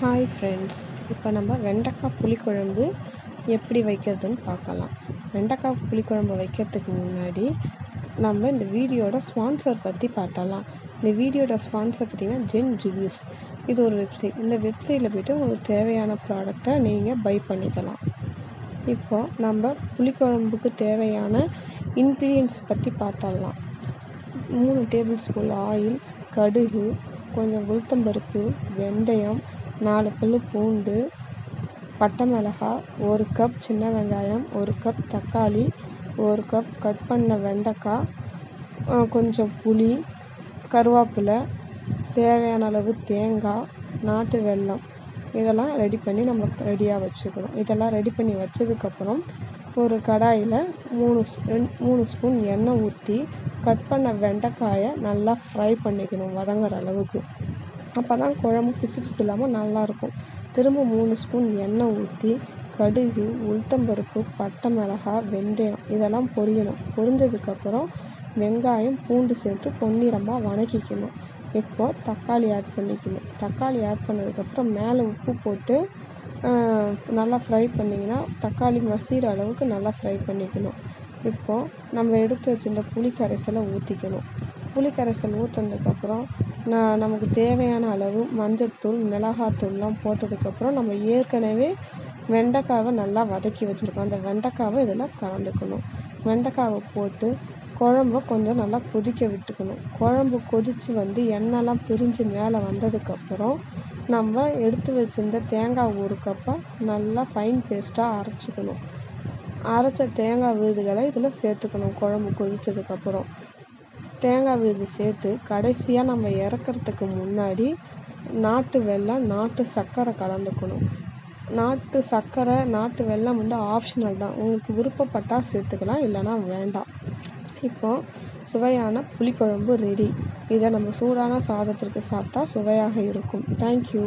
Hi friends இப்போ நம்ம வெண்டைக்காய் புளிக்குழம்பு எப்படி வைக்கிறதுன்னு பார்க்கலாம். வெண்டைக்காய் புளிக்குழம்பு வைக்கிறதுக்கு முன்னாடி நம்ம இந்த வீடியோட ஸ்பான்சர் பற்றி பார்த்தலாம் இந்த வீடியோட ஸ்பான்சர் பார்த்திங்கன்னா ஜென் ரிவ்யூஸ் இது ஒரு வெப்சைட் இந்த வெப்சைட்டில் போய்ட்டு உங்களுக்கு தேவையான ப்ராடக்டை நீங்கள் பை பண்ணிக்கலாம். இப்போ நம்ம புளிக்குழம்புக்கு தேவையான இன்க்ரீடியன்ஸ் பற்றி பார்த்தலாம் மூணு டேபிள் ஸ்பூன் ஆயில் கடுகு கொஞ்சம் உளுத்தம்பருப்பு வெந்தயம் நாலு பல் பூண்டு பட்டை மிளகாய் ஒரு கப் சின்ன வெங்காயம் ஒரு கப் தக்காளி ஒரு கப் கட் பண்ண வெண்டக்காய் கொஞ்சம் புளி கருவேப்பிலை தேவையான அளவு தேங்காய் நாட்டு வெல்லம். இதெல்லாம் ரெடி பண்ணி நம்ம ரெடியாக வச்சுக்கணும். இதெல்லாம் ரெடி பண்ணி வச்சதுக்கப்புறம் ஒரு கடாயில் மூணு ரெண்டு மூணு ஸ்பூன் எண்ணெய் ஊற்றி கட் பண்ண வெண்டக்காயை நல்லா ஃப்ரை பண்ணிக்கணும் வதங்குற அளவுக்கு. அப்போ தான் குழம்பு பிசு பிசு இல்லாமல் நல்லாயிருக்கும் திரும்ப மூணு ஸ்பூன் எண்ணெய் ஊற்றி கடுகு உளுத்தம்பருப்பு பட்டை மிளகாய் வெந்தயம் இதெல்லாம் பொரியணும். பொரிஞ்சதுக்கப்புறம் வெங்காயம் பூண்டு சேர்த்து பொன்னிறமாக வதக்கிக்கணும் இப்போது தக்காளி ஆட் பண்ணிக்கணும். தக்காளி ஆட் பண்ணதுக்கப்புறம் மேலே உப்பு போட்டு நல்லா ஃப்ரை பண்ணிங்கன்னா தக்காளி மசிகிற அளவுக்கு நல்லா ஃப்ரை பண்ணிக்கணும். இப்போது நம்ம எடுத்து வச்சிருந்த புளி கரைசலை ஊற்றிக்கணும் புளி கரைசல் ஊற்றுனதுக்கப்புறம் நான் நமக்கு தேவையான அளவு மஞ்சத்தூள் மிளகாத்தூள்லாம் போட்டதுக்கப்புறம் நம்ம ஏற்கனவே வெண்டைக்காவை நல்லா வதக்கி வச்சுருக்கோம். அந்த வெண்டக்காவை இதில் கலந்துக்கணும். வெண்டக்காவை போட்டு குழம்ப கொஞ்சம் நல்லா கொதிக்க விட்டுக்கணும். குழம்பு கொதித்து வந்து எண்ணெய்லாம் பிரிஞ்சு மேலே வந்ததுக்கப்புறம் நம்ம எடுத்து வச்சுருந்த தேங்காய் ஒரு கப்பை நல்லா ஃபைன் பேஸ்ட்டாக அரைச்சிக்கணும். அரைச்ச தேங்காய் விழுதுகளை இதில் சேர்த்துக்கணும் குழம்பு கொதித்ததுக்கப்புறம் தேங்காய் விழுது சேர்த்து கடைசியாக நம்ம இறக்கறதுக்கு முன்னாடி நாட்டு வெல்லம் நாட்டு சர்க்கரை கலந்துக்கணும். நாட்டு சர்க்கரை நாட்டு வெல்லம் வந்து ஆப்ஷனல் தான். உங்களுக்கு விருப்பப்பட்டால் சேர்த்துக்கலாம் இல்லைனா வேண்டாம். இப்போது சுவையான புளிக்குழம்பு ரெடி இதை நம்ம சூடான சாதத்திற்கு சாப்பிட்டா சுவையாக இருக்கும். தேங்க்யூ